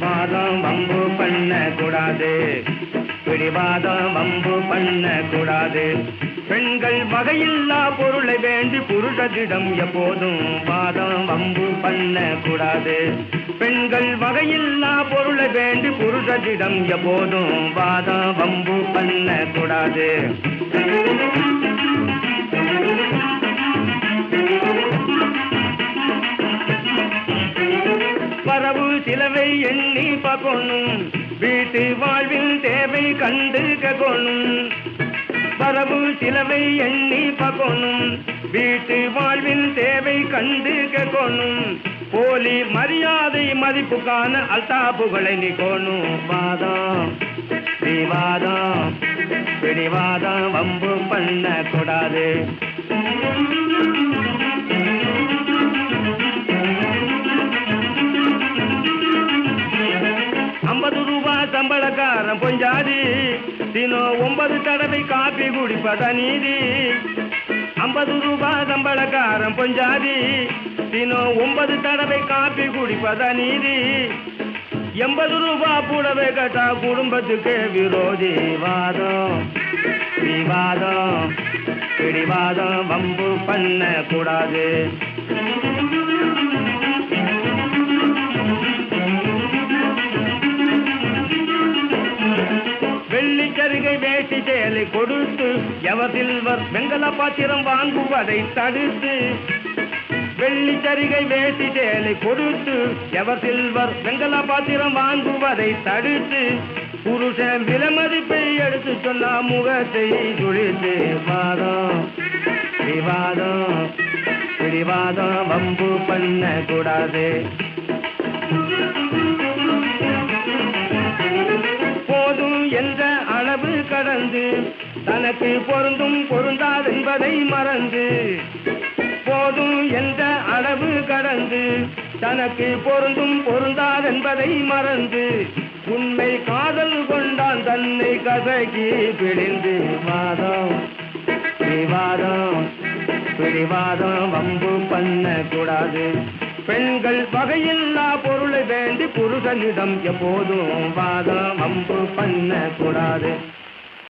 வாதம் வம்பு பண்ண கூடாது. பிடிவாதம் வம்பு பண்ண கூடாது. பெண்கள் வகையில்லா பொருளை வேண்டி புருஷத்திடம் எப்போதும் வாதம் வம்பு பண்ண கூடாது. பெண்கள் வகையில்லா பொருளை வேண்டி புருஷத்திடம் எப்போதும் வாதம் வம்பு பண்ண கூடாது. பரவு சிலவை எண்ணி பார்க்கணும் வீட்டு வாழ்வில் தேவை கண்டு கக்கணும் பரவு சிலவை எண்ணி பார்க்கணும் வீட்டு வாழ்வில் தேவை கண்டு கக்கணும் போலி மரியாதை மதிப்புக்கான அல்தா அல்தாப்புகளை நிக்கணும் வாதம் விவாதம் பிடிவாதம் வம்பு பண்ண கூடாது ரூபாய் சம்பளக்காரன் பொஞ்சாதி. தினம் ஒன்பது தடவை காப்பி குடிப்பத நீதி. ஐம்பது ரூபாய் சம்பளக்காரன் பொஞ்சாதி. தினம் ஒன்பது தடவை காப்பி குடிப்பத நீதி. எண்பது ரூபாய் கூடவே கேட்டா குடும்பத்துக்கு விரோதி வாதம். விவாதம் பிடிவாதம் வம்பு பண்ண கூடாது. கொடுத்து எவர் வெங்கல பாத்திரம் வாங்குவதை தடுத்து வெள்ளி சரிகை வேட்டி சேலை கொடுத்து எவர் சில்வர் வெங்கல பாத்திரம் வாங்குவதை தடுத்து புருஷன் விலமதிப்பை எடுத்து சொன்னா முகத்தை துழித்து வாதம் விவாதம் பிடிவாதம் வம்பு பண்ண கூடாது. போதும் என்ற அளவு கடந்து தனக்கு பொருந்தும் பொருந்தாதென்பதை மறந்து போதும் எந்த அளவு கடந்து தனக்கு பொருந்தும் பொருந்தாதென்பதை மறந்து உண்மை காதல் கொண்டான் தன்னை கதகி பிடிந்து வாதம் பிடிவாதம் பிடிவாதம் வம்பு பண்ண கூடாது. பெண்கள் வகையில்லா பொருளை வேண்டி புருஷனிடம் எப்போதும் வாதம் வம்பு பண்ண கூடாது.